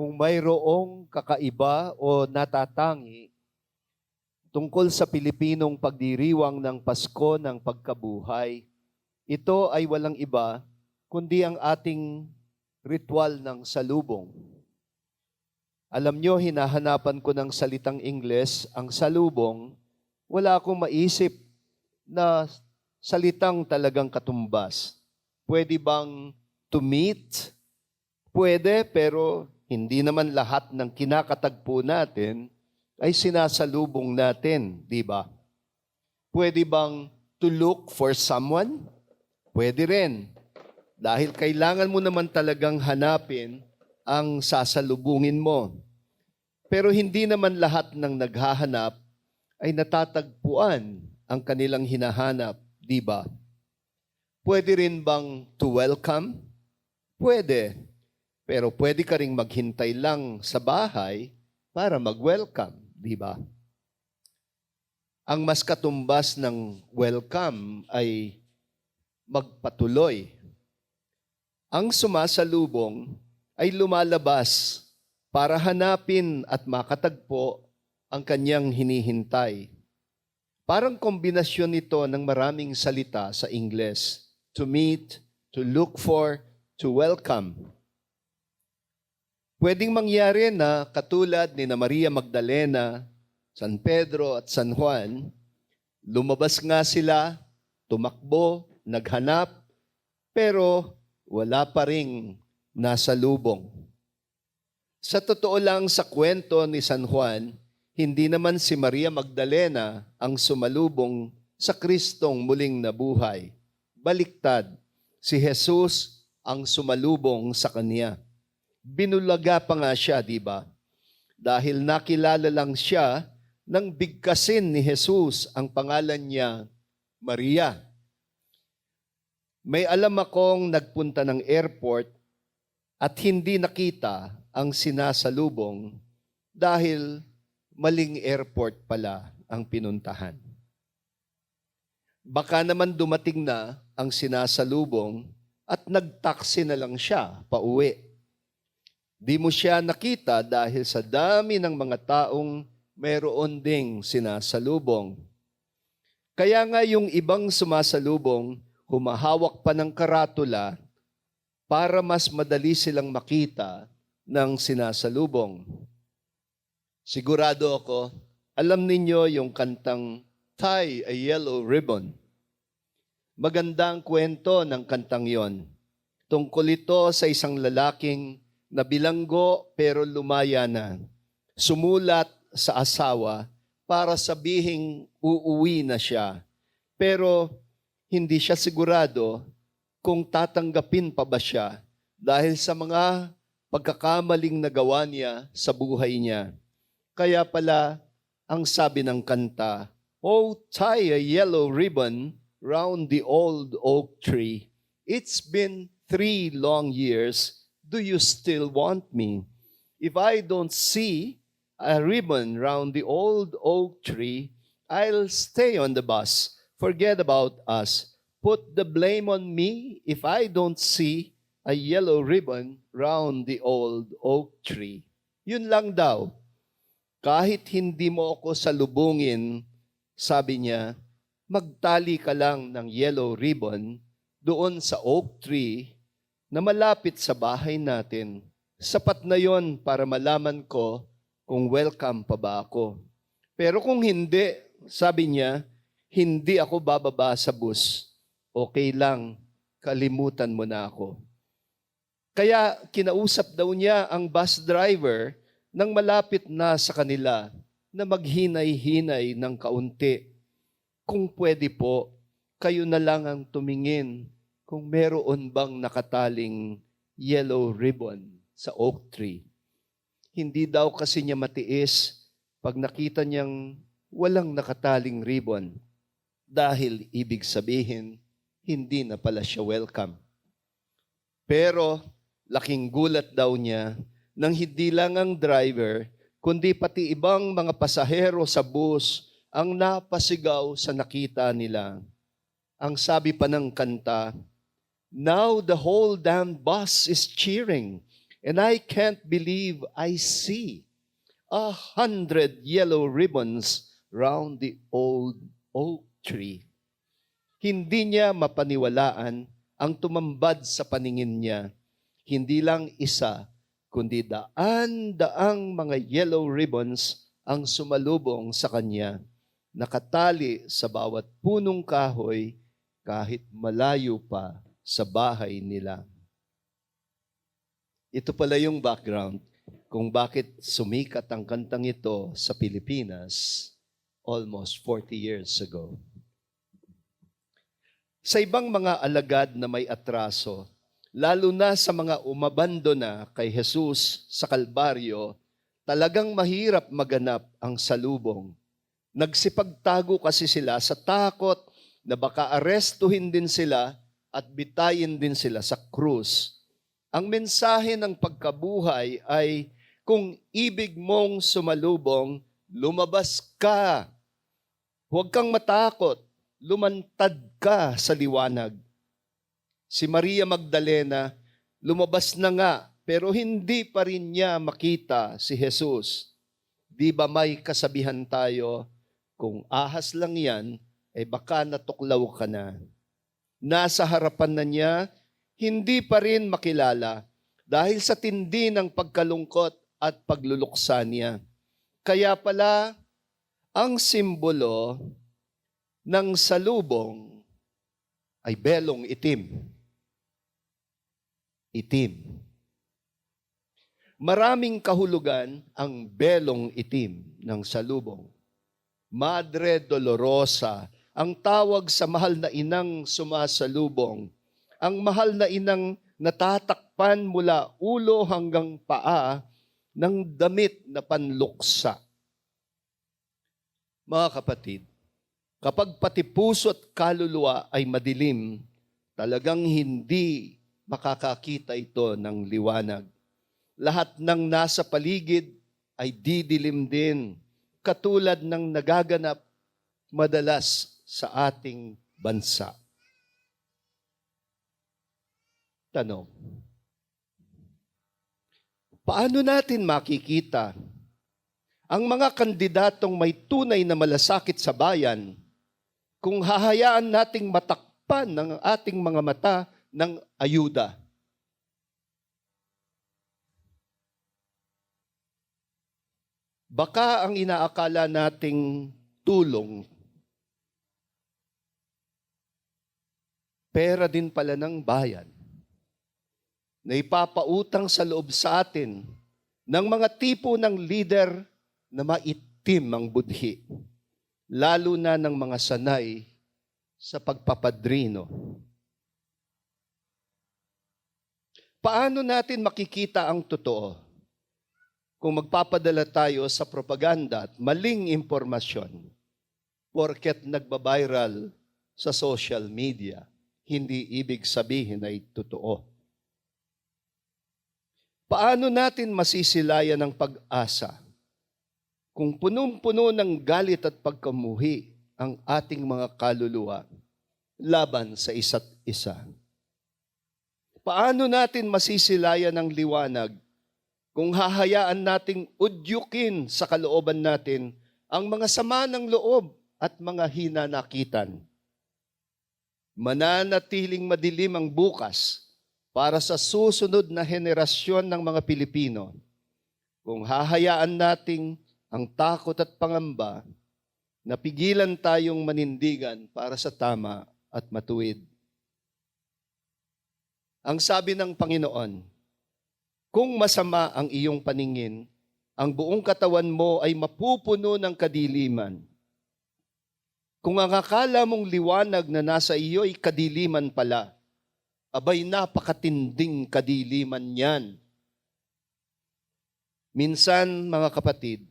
kung mayroong kakaiba o natatangi tungkol sa Pilipinong pagdiriwang ng Pasko ng pagkabuhay, ito ay walang iba kundi ang ating ritual ng salubong. Alam nyo, hinahanapan ko ng salitang Ingles, ang salubong, wala akong maisip na salitang talagang katumbas. Pwede bang to meet? Pwede, pero hindi naman lahat ng kinakatagpo natin ay sinasalubong natin, di ba? Pwede bang to look for someone? Pwede rin. Dahil kailangan mo naman talagang hanapin ang sasalubungin mo. Pero hindi naman lahat ng naghahanap ay natatagpuan ang kanilang hinahanap, di ba? Pwede rin bang to welcome? Pwede. Pero pwede ka ring maghintay lang sa bahay para mag-welcome, di ba? Ang mas katumbas ng welcome ay magpatuloy. Ang sumasalubong ay lumalabas para hanapin at makatagpo ang kanyang hinihintay. Parang kombinasyon ito ng maraming salita sa Ingles. To meet, to look for, to welcome. Pwedeng mangyari na katulad ni na Maria Magdalena, San Pedro at San Juan, lumabas nga sila, tumakbo, naghanap, pero wala pa ring nasa lubong. Sa totoo lang sa kwento ni San Juan, hindi naman si Maria Magdalena ang sumalubong sa Kristong muling nabuhay. Baliktad, si Jesus ang sumalubong sa kanya. Binulaga pa nga siya, di ba? Dahil nakilala lang siya nang bigkasin ni Jesus ang pangalan niya, Maria. May alam akong nagpunta ng airport at hindi nakita ang sinasalubong dahil maling airport pala ang pinuntahan. Baka naman dumating na ang sinasalubong at nagtaksi na lang siya pauwi. Di mo siya nakita dahil sa dami ng mga taong meron ding sinasalubong. Kaya nga yung ibang sumasalubong, humahawak pa ng karatula para mas madali silang makita ng sinasalubong. Sigurado ako, alam ninyo yung kantang Tie a Yellow Ribbon. Magandang kwento ng kantang yon. Tungkol ito sa isang lalaking na bilanggo pero lumaya na. Sumulat sa asawa para sabihing uuwi na siya. Pero hindi siya sigurado kung tatanggapin pa ba siya dahil sa mga pagkakamaling nagawa niya sa buhay niya. Kaya pala, ang sabi ng kanta, Oh, tie a yellow ribbon round the old oak tree. It's been three long years. Do you still want me? If I don't see a ribbon round the old oak tree, I'll stay on the bus. Forget about us. Put the blame on me if I don't see a yellow ribbon round the old oak tree. Yun lang daw. Kahit hindi mo ako salubungin, sabi niya, magtali ka lang ng yellow ribbon doon sa oak tree na malapit sa bahay natin. Sapat na yon para malaman ko kung welcome pa ba ako. Pero kung hindi, sabi niya, hindi ako bababa sa bus. Okay lang, kalimutan mo na ako. Kaya kinausap daw niya ang bus driver nang malapit na sa kanila na maghinay-hinay ng kaunti. Kung pwede po, kayo na lang ang tumingin kung meron bang nakataling yellow ribbon sa oak tree. Hindi daw kasi niya matiis pag nakita niyang walang nakataling ribbon dahil ibig sabihin, hindi na pala siya welcome. Pero laking gulat daw niya nang hindi lang ang driver, kundi pati ibang mga pasahero sa bus ang napasigaw sa nakita nila. Ang sabi pa ng kanta, Now the whole damn bus is cheering. And I can't believe I see a hundred yellow ribbons round the old oak tree. Hindi niya mapaniwalaan ang tumambad sa paningin niya. Hindi lang isa, kundi daan-daang mga yellow ribbons ang sumalubong sa kanya, nakatali sa bawat punong kahoy kahit malayo pa sa bahay nila. Ito pala yung background kung bakit sumikat ang kantang ito sa Pilipinas almost 40 years ago. Sa ibang mga alagad na may atraso, lalo na sa mga umabando na kay Jesus sa Kalbaryo, talagang mahirap maganap ang salubong. Nagsipagtago kasi sila sa takot na baka arestuhin din sila at bitayin din sila sa krus. Ang mensahe ng pagkabuhay ay kung ibig mong sumalubong, lumabas ka. Huwag kang matakot, lumantad ka sa liwanag. Si Maria Magdalena, lumabas na nga, pero hindi pa rin niya makita si Jesus. Di ba may kasabihan tayo, kung ahas lang yan, eh baka natuklaw ka na. Nasa harapan na niya, hindi pa rin makilala dahil sa tindi ng pagkalungkot at pagluluksa niya. Kaya pala, ang simbolo ng salubong ay belong itim. Itim. Maraming kahulugan ang belong itim ng salubong. Madre Dolorosa, ang tawag sa mahal na inang sumasalubong. Ang mahal na inang natatakpan mula ulo hanggang paa ng damit na panluksa. Mga kapatid, kapag pati puso at kaluluwa ay madilim, talagang hindi makakakita ito ng liwanag. Lahat ng nasa paligid ay didilim din, katulad ng nagaganap madalas sa ating bansa. Tanong, paano natin makikita ang mga kandidatong may tunay na malasakit sa bayan kung hahayaan nating matakpan ng ating mga mata ng ayuda? Baka ang inaakala nating tulong, pera din pala ng bayan na ipapautang sa loob sa atin ng mga tipo ng leader na maitim ang budhi, lalo na ng mga sanay sa pagpapadrino. Paano natin makikita ang totoo kung magpapadala tayo sa propaganda at maling impormasyon porket nagbabiral sa social media, hindi ibig sabihin ay totoo. Paano natin masisilayan ang pag-asa kung punong-puno ng galit at pagkamuhi ang ating mga kaluluwa laban sa isa't isa? Paano natin masisilayan ang liwanag kung hahayaan nating udyukin sa kalooban natin ang mga sama ng loob at mga hinanakitan? Mananatiling madilim ang bukas para sa susunod na henerasyon ng mga Pilipino kung hahayaan nating ang takot at pangamba na pigilan tayong manindigan para sa tama at matuwid. Ang sabi ng Panginoon, kung masama ang iyong paningin, ang buong katawan mo ay mapupuno ng kadiliman. Kung ang akala mong liwanag na nasa iyo ay kadiliman pala, abay napakatinding kadiliman yan. Minsan, mga kapatid,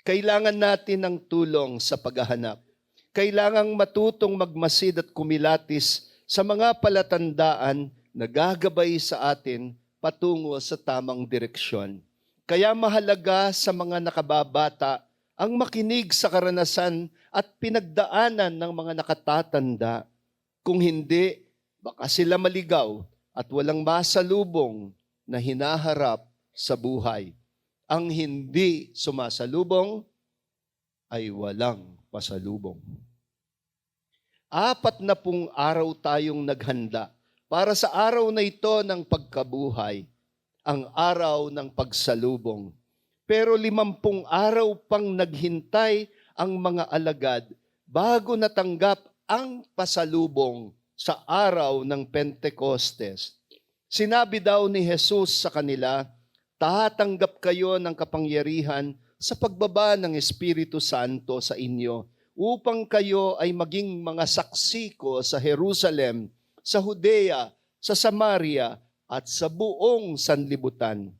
kailangan natin ng tulong sa paghahanap. Kailangang matutong magmasid at kumilatis sa mga palatandaan na gagabay sa atin patungo sa tamang direksyon. Kaya mahalaga sa mga nakababata ang makinig sa karanasan at pinagdaanan ng mga nakatatanda. Kung hindi, baka sila maligaw at walang masalubong na hinaharap sa buhay. Ang hindi sumasalubong ay walang pasalubong. Apat na pong araw tayong naghanda para sa araw na ito ng pagkabuhay, ang araw ng pagsalubong. Pero limampung araw pang naghintay ang mga alagad bago natanggap ang pasalubong sa araw ng Pentecostes. Sinabi daw ni Jesus sa kanila, tatanggap kayo ng kapangyarihan sa pagbaba ng Espiritu Santo sa inyo upang kayo ay maging mga saksi ko sa Jerusalem, sa Judea, sa Samaria, at sa buong sanlibutan.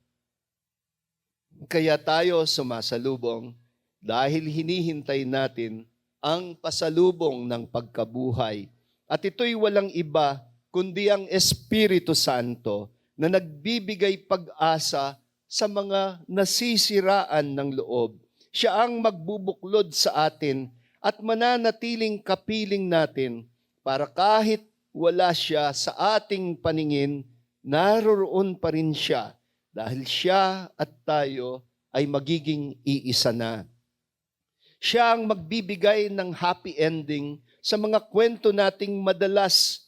Kaya tayo sumasalubong dahil hinihintay natin ang pasalubong ng pagkabuhay. At ito'y walang iba kundi ang Espiritu Santo na nagbibigay pag-asa sa mga nasisiraan ng loob. Siya ang magbubuklod sa atin at mananatiling kapiling natin para kahit wala siya sa ating paningin, naroroon pa rin siya dahil siya at tayo ay magiging iisa na. Siya ang magbibigay ng happy ending sa mga kwento nating madalas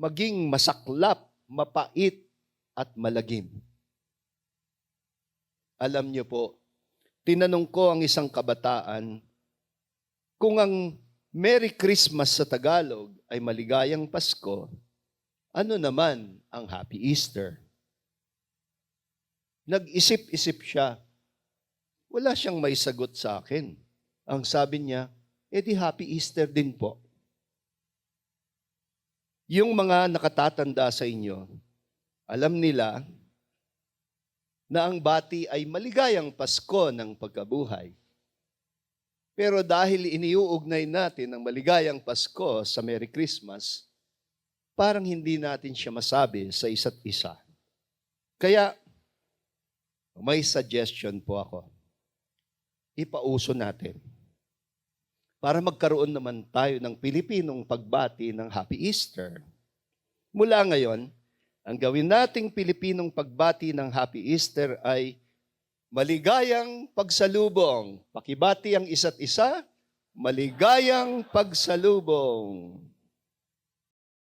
maging masaklap, mapait, at malagim. Alam niyo po, tinanong ko ang isang kabataan kung ang Merry Christmas sa Tagalog ay maligayang Pasko, ano naman ang Happy Easter? Nag-isip-isip siya. Wala siyang may sagot sa akin. Ang sabi niya, edi Happy Easter din po. Yung mga nakatatanda sa inyo, alam nila na ang bati ay maligayang Pasko ng pagkabuhay. Pero dahil iniuugnay natin ang maligayang Pasko sa Merry Christmas, parang hindi natin siya masabi sa isa't isa. Kaya, may suggestion po ako. Ipauso natin. Para magkaroon naman tayo ng Pilipinong pagbati ng Happy Easter. Mula ngayon, ang gawin nating Pilipinong pagbati ng Happy Easter ay maligayang pagsalubong. Pakibati ang isa't isa, maligayang pagsalubong.